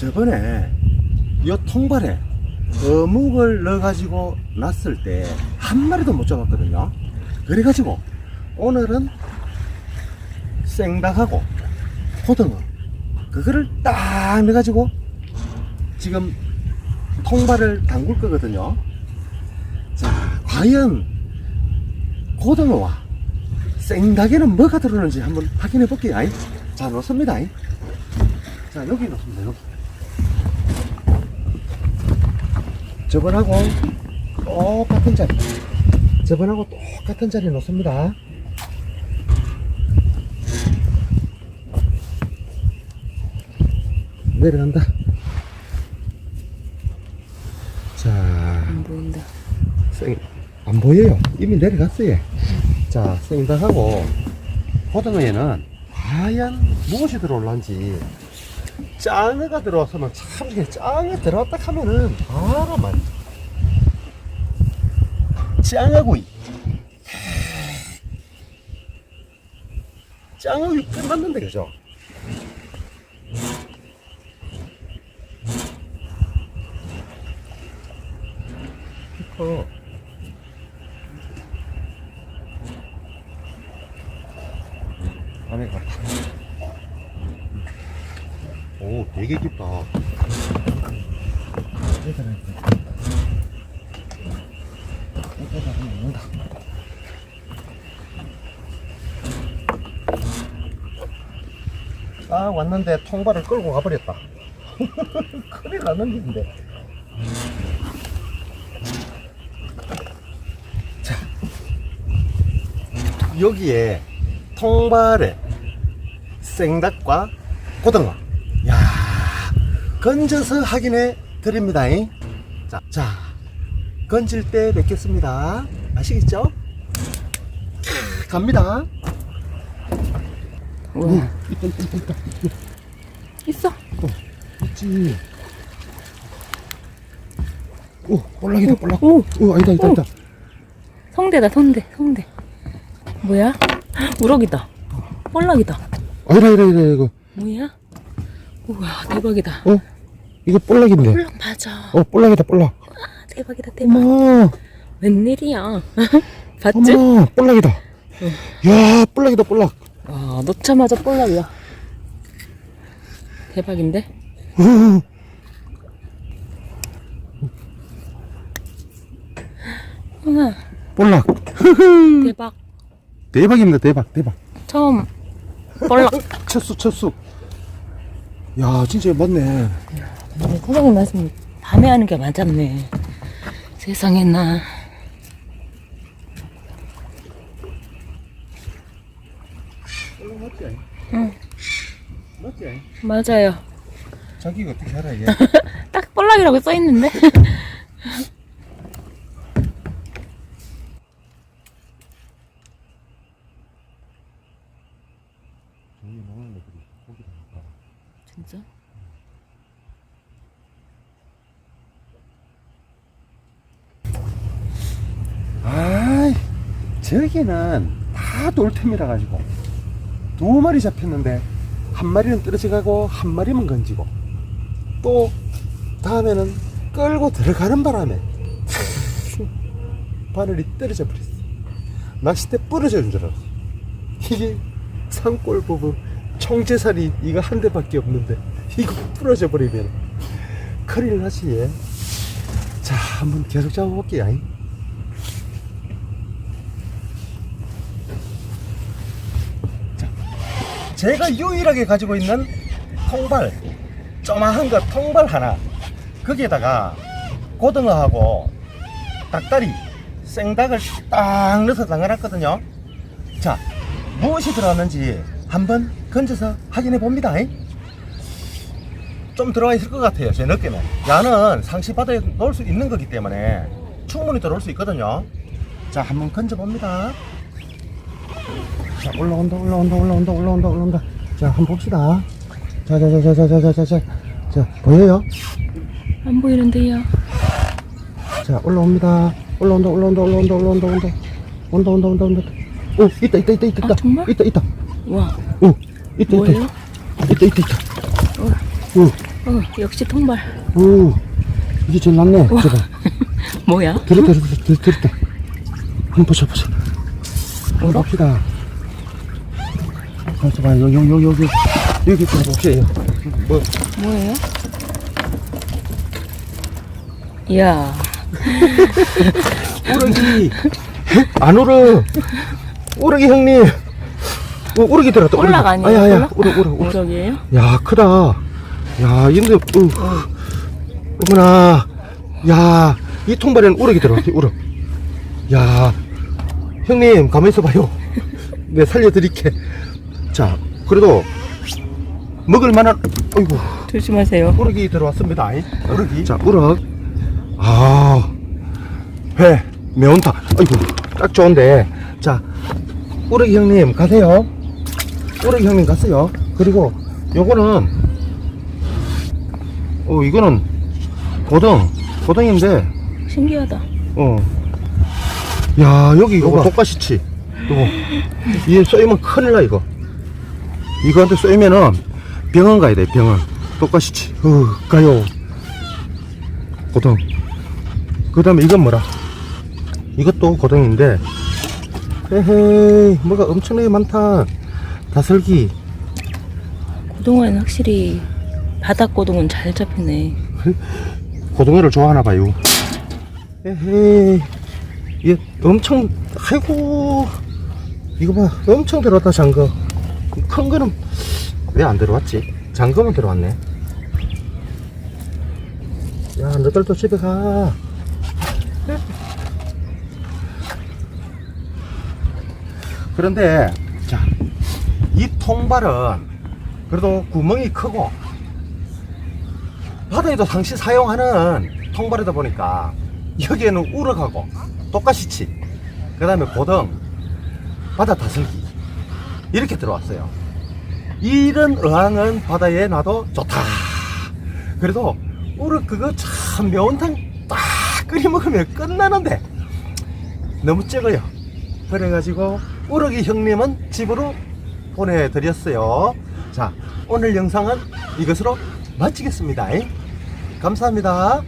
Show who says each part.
Speaker 1: 저번에 이 통발에 어묵을 넣어가지고 놨을 때 한 마리도 못 잡았거든요. 그래가지고 오늘은 생닭하고 고등어 그거를 딱 넣어가지고 지금 통발을 담글 거거든요. 자, 과연 고등어와 생닭에는 뭐가 들어오는지 한번 확인해 볼게요. 자, 넣습니다. 아이. 자, 여기 넣습니다. 여기. 저번하고 똑같은 자리. 저번하고 똑같은 자리 놓습니다. 내려간다. 자,
Speaker 2: 안 보인다.
Speaker 1: 생, 안 보여요. 이미 내려갔어요. 자, 생닭하고 고등어에는 과연 무엇이 들어올란지 짱어가 들어왔으면 참 이게 짱어 들어왔다 하면은 바로 만 짱어구이 짱어구이 끝났는데 그죠? 어. 안에 갔다. 오, 되게 깊다. 아, 왔는데 통발을 끌고 가버렸다. 큰일 났는 일인데. 자, 여기에 통발에 생닭과 고등어. 야 건져서 확인해 드립니다. 자, 자, 건질 때 뵙겠습니다. 아시겠죠? 캬, 갑니다.
Speaker 2: 우와.
Speaker 1: 있다, 있다, 있다.
Speaker 2: 있어?
Speaker 1: 있지. 오, 볼락이다, 볼락.
Speaker 2: 오,
Speaker 1: 오, 아니다, 아니다, 아니다.
Speaker 2: 성대다, 성대, 성대. 뭐야? 우럭이다. 볼락이다.
Speaker 1: 아니다, 아니다, 아니다, 이거.
Speaker 2: 뭐야? 우와, 대박이다.
Speaker 1: 어? 이거 볼락인데.
Speaker 2: 볼락 맞아.
Speaker 1: 어, 볼락이다, 볼락.
Speaker 2: 아, 대박이다, 대박.
Speaker 1: 어머,
Speaker 2: 웬일이야? 봤지?
Speaker 1: 어머, 볼락이다. 야, 볼락이다, 볼락.
Speaker 2: 아, 놓자마자 볼락이야. 대박인데?
Speaker 1: 어,
Speaker 2: 우와,
Speaker 1: 볼락.
Speaker 2: 대박.
Speaker 1: 대박입니다, 대박, 대박.
Speaker 2: 처음 볼락.
Speaker 1: 첫수, 첫수. 야, 진짜 맞네.
Speaker 2: 사장님 말씀 밤에 하는 게 맞았네. 세상에 나.
Speaker 1: 맞지?
Speaker 2: 응.
Speaker 1: 맞지?
Speaker 2: 맞아요.
Speaker 1: 자기가 어떻게 알아, 얘?
Speaker 2: 딱 볼락이라고 써 있는데?
Speaker 1: 저기 먹는 애들이 고기도 먹까
Speaker 2: 진짜?
Speaker 1: 아이, 저기는 다 돌템이라 가지고 두 마리 잡혔는데 한 마리는 떨어져 가고 한 마리만 건지고 또 다음에는 끌고 들어가는 바람에 바늘이 떨어져 버렸어. 낚싯대 부러져 줄 알았어. 이게 산골 부부 총재살이 이거 한 대밖에 없는데 이거 부러져 버리면 큰일 나지 얘. 자 한번 계속 잡아볼게요. 아이. 제가 유일하게 가지고 있는 통발 조마한 거 통발 하나 거기에다가 고등어하고 닭다리 생닭을 딱 넣어서 담가놨거든요. 자 무엇이 들어왔는지 한번 건져서 확인해 봅니다. 좀 들어와 있을 것 같아요 제 느낌에 야는 상시 바다에 넣을 수 있는 거기 때문에 충분히 들어올 수 있거든요. 자 한번 건져 봅니다 자, 올라온다, 올라온다, 올라온다, 올라온다, 올라온다. 자, 한번 봅시다. 자, 자, 자, 자, 자, 자, 자, 자, 자, 자, 보여요?
Speaker 2: 안 보이는데요.
Speaker 1: 자, 올라옵니다. 올라온다, 올라온다, 올라온다, 올라온다, 온다. 온다, 온다, 온다, 온다. 오, 있다, 있다, 있다, 있다.
Speaker 2: 아, 정말?
Speaker 1: 있다, 있다.
Speaker 2: 와,
Speaker 1: 오, 있다, 있다? 있다. 있다, 있다, 있다. 오,
Speaker 2: 어, 역시 통발.
Speaker 1: 오, 이게 제일 낫네. 제가.
Speaker 2: 뭐야?
Speaker 1: 들었다, 들었다, 들- 들었다. 한번 보자, 보자. 한번 봅시다. 가만있어 봐요. 여기, 여기, 여기, 여기 좀 봅시다. 뭐,
Speaker 2: 뭐예요? 이야,
Speaker 1: 우럭이. 안 울어. 우럭이 형님. 어, 들어갔다. 우럭이.
Speaker 2: 올락 아니에요?
Speaker 1: 아야, 아야. 우럭, 우럭, 우럭.
Speaker 2: 우럭이에요?
Speaker 1: 야, 크다. 야, 근데, 어, 어머나. 야, 이 통발에는 우럭이 들어갔지, 우럭. 야, 형님, 가만히 있어봐요. 네, 살려드릴게. 자, 그래도, 먹을 만한, 어이구,
Speaker 2: 조심하세요.
Speaker 1: 우럭이 들어왔습니다. 이. 우럭이. 자, 우럭. 아, 회, 매운탕. 아이고, 딱 좋은데. 자, 우럭이 형님, 가세요. 우럭이 형님 가세요. 그리고, 요거는, 어, 이거는, 고등. 고등인데,
Speaker 2: 신기하다.
Speaker 1: 어. 야, 여기 이거 독가시치. 이거. 이게 쏘이면 큰일 나, 이거. 이거한테 쏘이면은 병원 가야 돼, 병원. 독가시치. 어, 가요. 고등. 그 다음에 이건 뭐라? 이것도 고등인데, 헤헤이, 뭐가 엄청나게 많다. 다슬기.
Speaker 2: 고등어는 확실히 바닥 고등은 잘 잡히네.
Speaker 1: 고등어를 좋아하나 봐요. 에헤이, 얘 엄청, 아이고, 이거 봐, 엄청 들어왔다, 장거. 큰 거는 왜 안 들어왔지? 장거만 들어왔네. 야, 너들도 집에 가. 그런데, 자, 이 통발은 그래도 구멍이 크고 바다에도 상시 사용하는 통발이다 보니까 여기에는 우럭하고 똑가시치 그 다음에 고등 바다 다슬기 이렇게 들어왔어요. 이런 어항은 바다에 놔도 좋다. 그래도 우럭 그거 참 매운탕 딱 끓여 먹으면 끝나는데 너무 적어요. 그래가지고 우럭이 형님은 집으로 보내드렸어요. 자 오늘 영상은 이것으로 마치겠습니다. 감사합니다